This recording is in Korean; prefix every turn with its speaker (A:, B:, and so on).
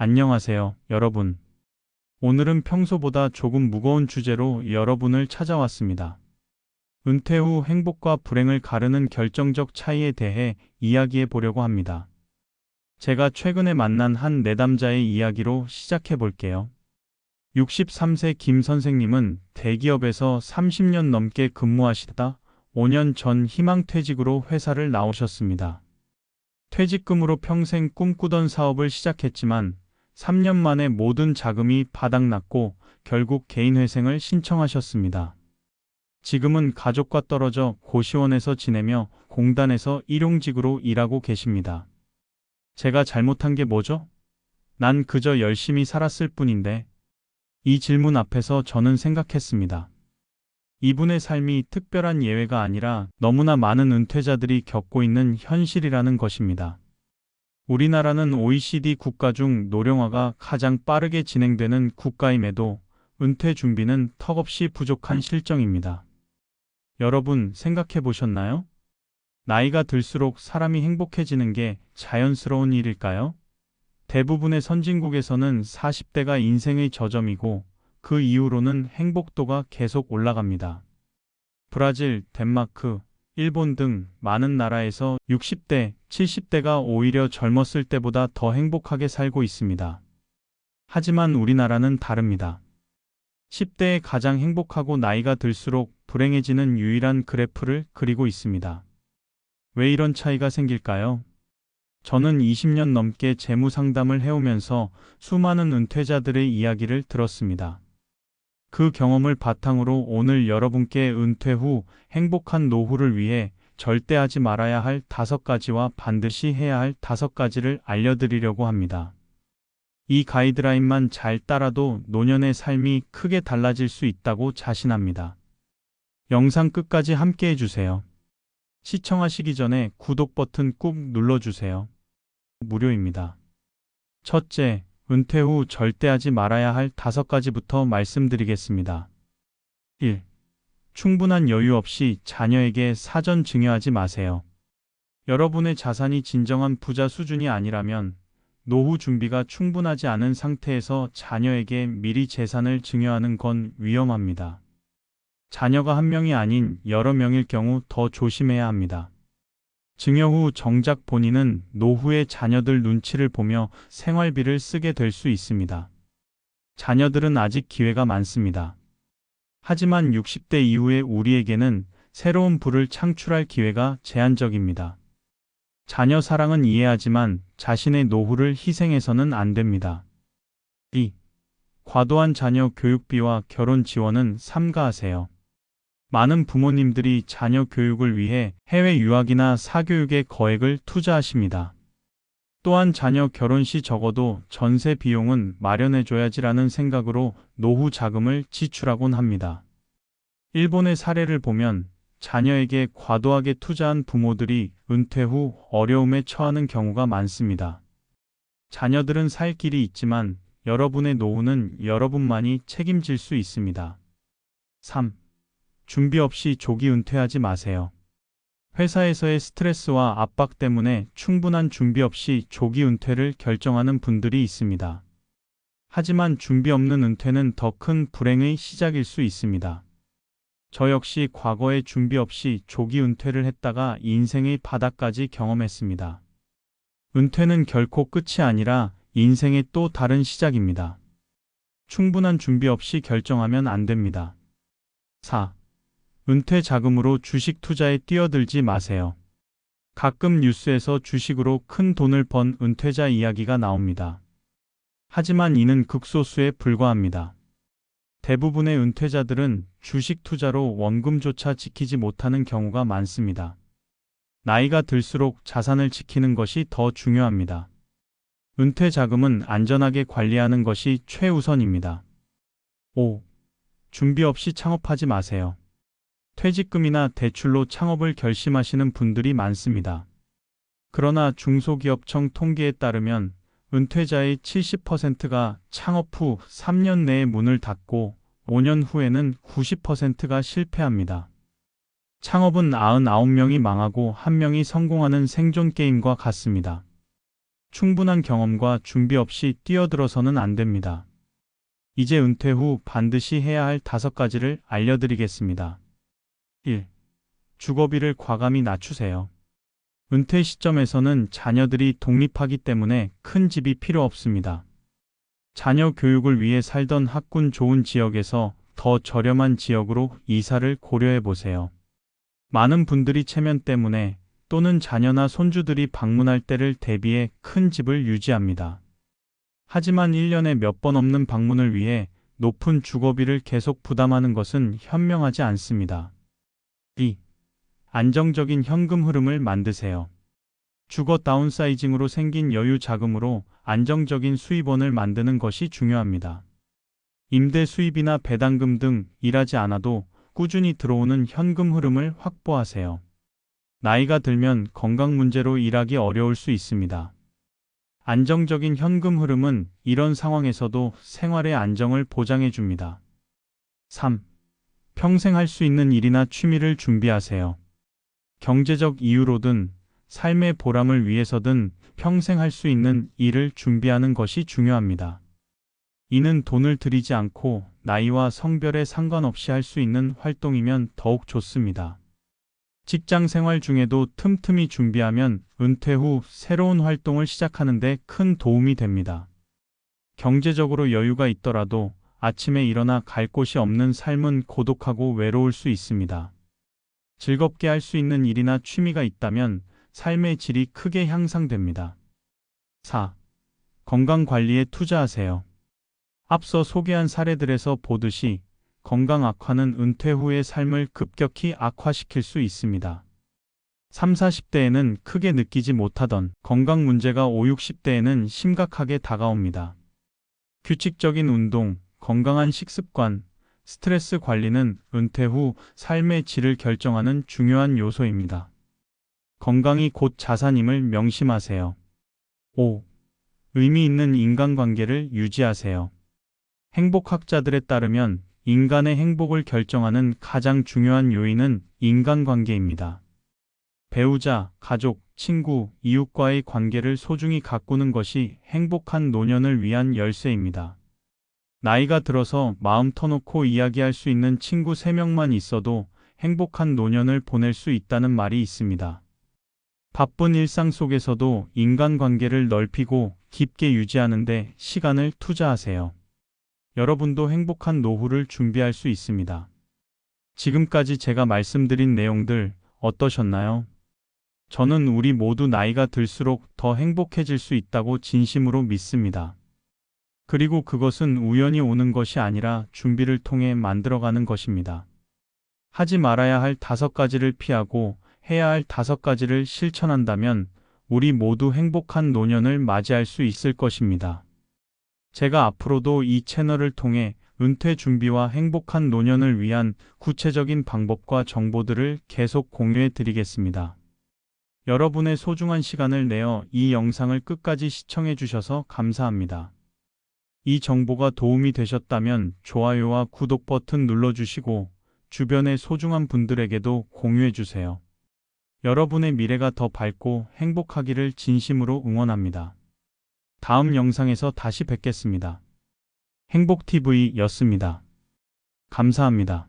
A: 안녕하세요, 여러분. 오늘은 평소보다 조금 무거운 주제로 여러분을 찾아왔습니다. 은퇴 후 행복과 불행을 가르는 결정적 차이에 대해 이야기해 보려고 합니다. 제가 최근에 만난 한 내담자의 이야기로 시작해 볼게요. 63세 김 선생님은 대기업에서 30년 넘게 근무하시다 5년 전 희망퇴직으로 회사를 나오셨습니다. 퇴직금으로 평생 꿈꾸던 사업을 시작했지만 3년 만에 모든 자금이 바닥났고 결국 개인회생을 신청하셨습니다. 지금은 가족과 떨어져 고시원에서 지내며 공단에서 일용직으로 일하고 계십니다. 제가 잘못한 게 뭐죠? 난 그저 열심히 살았을 뿐인데. 이 질문 앞에서 저는 생각했습니다. 이분의 삶이 특별한 예외가 아니라 너무나 많은 은퇴자들이 겪고 있는 현실이라는 것입니다. 우리나라는 OECD 국가 중 노령화가 가장 빠르게 진행되는 국가임에도 은퇴 준비는 턱없이 부족한 실정입니다. 여러분 생각해 보셨나요? 나이가 들수록 사람이 행복해지는 게 자연스러운 일일까요? 대부분의 선진국에서는 40대가 인생의 저점이고 그 이후로는 행복도가 계속 올라갑니다. 브라질, 덴마크, 일본 등 많은 나라에서 60대, 70대가 오히려 젊었을 때보다 더 행복하게 살고 있습니다. 하지만 우리나라는 다릅니다. 10대에 가장 행복하고 나이가 들수록 불행해지는 유일한 그래프를 그리고 있습니다. 왜 이런 차이가 생길까요? 저는 20년 넘게 재무 상담을 해오면서 수많은 은퇴자들의 이야기를 들었습니다. 그 경험을 바탕으로 오늘 여러분께 은퇴 후 행복한 노후를 위해 절대 하지 말아야 할 다섯 가지와 반드시 해야 할 다섯 가지를 알려드리려고 합니다. 이 가이드라인만 잘 따라도 노년의 삶이 크게 달라질 수 있다고 자신합니다. 영상 끝까지 함께 해주세요. 시청하시기 전에 구독 버튼 꾹 눌러주세요. 무료입니다. 첫째, 은퇴 후 절대 하지 말아야 할 다섯 가지부터 말씀드리겠습니다. 1. 충분한 여유 없이 자녀에게 사전 증여하지 마세요. 여러분의 자산이 진정한 부자 수준이 아니라면 노후 준비가 충분하지 않은 상태에서 자녀에게 미리 재산을 증여하는 건 위험합니다. 자녀가 한 명이 아닌 여러 명일 경우 더 조심해야 합니다. 증여 후 정작 본인은 노후의 자녀들 눈치를 보며 생활비를 쓰게 될 수 있습니다. 자녀들은 아직 기회가 많습니다. 하지만 60대 이후의 우리에게는 새로운 부를 창출할 기회가 제한적입니다. 자녀 사랑은 이해하지만 자신의 노후를 희생해서는 안 됩니다. 2. 과도한 자녀 교육비와 결혼 지원은 삼가하세요. 많은 부모님들이 자녀 교육을 위해 해외 유학이나 사교육에 거액을 투자하십니다. 또한 자녀 결혼 시 적어도 전세 비용은 마련해줘야지라는 생각으로 노후 자금을 지출하곤 합니다. 일본의 사례를 보면 자녀에게 과도하게 투자한 부모들이 은퇴 후 어려움에 처하는 경우가 많습니다. 자녀들은 살 길이 있지만 여러분의 노후는 여러분만이 책임질 수 있습니다. 3. 준비 없이 조기 은퇴하지 마세요. 회사에서의 스트레스와 압박 때문에 충분한 준비 없이 조기 은퇴를 결정하는 분들이 있습니다. 하지만 준비 없는 은퇴는 더 큰 불행의 시작일 수 있습니다. 저 역시 과거에 준비 없이 조기 은퇴를 했다가 인생의 바닥까지 경험했습니다. 은퇴는 결코 끝이 아니라 인생의 또 다른 시작입니다. 충분한 준비 없이 결정하면 안 됩니다. 4. 은퇴 자금으로 주식 투자에 뛰어들지 마세요. 가끔 뉴스에서 주식으로 큰 돈을 번 은퇴자 이야기가 나옵니다. 하지만 이는 극소수에 불과합니다. 대부분의 은퇴자들은 주식 투자로 원금조차 지키지 못하는 경우가 많습니다. 나이가 들수록 자산을 지키는 것이 더 중요합니다. 은퇴 자금은 안전하게 관리하는 것이 최우선입니다. 5. 준비 없이 창업하지 마세요. 퇴직금이나 대출로 창업을 결심하시는 분들이 많습니다. 그러나 중소기업청 통계에 따르면 은퇴자의 70%가 창업 후 3년 내에 문을 닫고 5년 후에는 90%가 실패합니다. 창업은 99명이 망하고 1명이 성공하는 생존 게임과 같습니다. 충분한 경험과 준비 없이 뛰어들어서는 안 됩니다. 이제 은퇴 후 반드시 해야 할 다섯 가지를 알려드리겠습니다. 1. 주거비를 과감히 낮추세요. 은퇴 시점에서는 자녀들이 독립하기 때문에 큰 집이 필요 없습니다. 자녀 교육을 위해 살던 학군 좋은 지역에서 더 저렴한 지역으로 이사를 고려해 보세요. 많은 분들이 체면 때문에 또는 자녀나 손주들이 방문할 때를 대비해 큰 집을 유지합니다. 하지만 1년에 몇 번 없는 방문을 위해 높은 주거비를 계속 부담하는 것은 현명하지 않습니다. 2. 안정적인 현금 흐름을 만드세요. 주거 다운사이징으로 생긴 여유 자금으로 안정적인 수입원을 만드는 것이 중요합니다. 임대 수입이나 배당금 등 일하지 않아도 꾸준히 들어오는 현금 흐름을 확보하세요. 나이가 들면 건강 문제로 일하기 어려울 수 있습니다. 안정적인 현금 흐름은 이런 상황에서도 생활의 안정을 보장해 줍니다. 3. 평생 할 수 있는 일이나 취미를 준비하세요. 경제적 이유로든 삶의 보람을 위해서든 평생 할 수 있는 일을 준비하는 것이 중요합니다. 이는 돈을 들이지 않고 나이와 성별에 상관없이 할 수 있는 활동이면 더욱 좋습니다. 직장 생활 중에도 틈틈이 준비하면 은퇴 후 새로운 활동을 시작하는데 큰 도움이 됩니다. 경제적으로 여유가 있더라도 아침에 일어나 갈 곳이 없는 삶은 고독하고 외로울 수 있습니다. 즐겁게 할 수 있는 일이나 취미가 있다면 삶의 질이 크게 향상됩니다. 4. 건강 관리에 투자하세요. 앞서 소개한 사례들에서 보듯이 건강 악화는 은퇴 후의 삶을 급격히 악화시킬 수 있습니다. 3, 40대에는 크게 느끼지 못하던 건강 문제가 5, 60대에는 심각하게 다가옵니다. 규칙적인 운동, 건강한 식습관, 스트레스 관리는 은퇴 후 삶의 질을 결정하는 중요한 요소입니다. 건강이 곧 자산임을 명심하세요. 5. 의미 있는 인간관계를 유지하세요. 행복학자들에 따르면 인간의 행복을 결정하는 가장 중요한 요인은 인간관계입니다. 배우자, 가족, 친구, 이웃과의 관계를 소중히 가꾸는 것이 행복한 노년을 위한 열쇠입니다. 나이가 들어서 마음 터놓고 이야기할 수 있는 친구 3명만 있어도 행복한 노년을 보낼 수 있다는 말이 있습니다. 바쁜 일상 속에서도 인간관계를 넓히고 깊게 유지하는데 시간을 투자하세요. 여러분도 행복한 노후를 준비할 수 있습니다. 지금까지 제가 말씀드린 내용들 어떠셨나요? 저는 우리 모두 나이가 들수록 더 행복해질 수 있다고 진심으로 믿습니다. 그리고 그것은 우연히 오는 것이 아니라 준비를 통해 만들어가는 것입니다. 하지 말아야 할 다섯 가지를 피하고 해야 할 다섯 가지를 실천한다면 우리 모두 행복한 노년을 맞이할 수 있을 것입니다. 제가 앞으로도 이 채널을 통해 은퇴 준비와 행복한 노년을 위한 구체적인 방법과 정보들을 계속 공유해 드리겠습니다. 여러분의 소중한 시간을 내어 이 영상을 끝까지 시청해 주셔서 감사합니다. 이 정보가 도움이 되셨다면 좋아요와 구독 버튼 눌러주시고 주변의 소중한 분들에게도 공유해 주세요. 여러분의 미래가 더 밝고 행복하기를 진심으로 응원합니다. 다음 영상에서 다시 뵙겠습니다. 행복TV 였습니다. 감사합니다.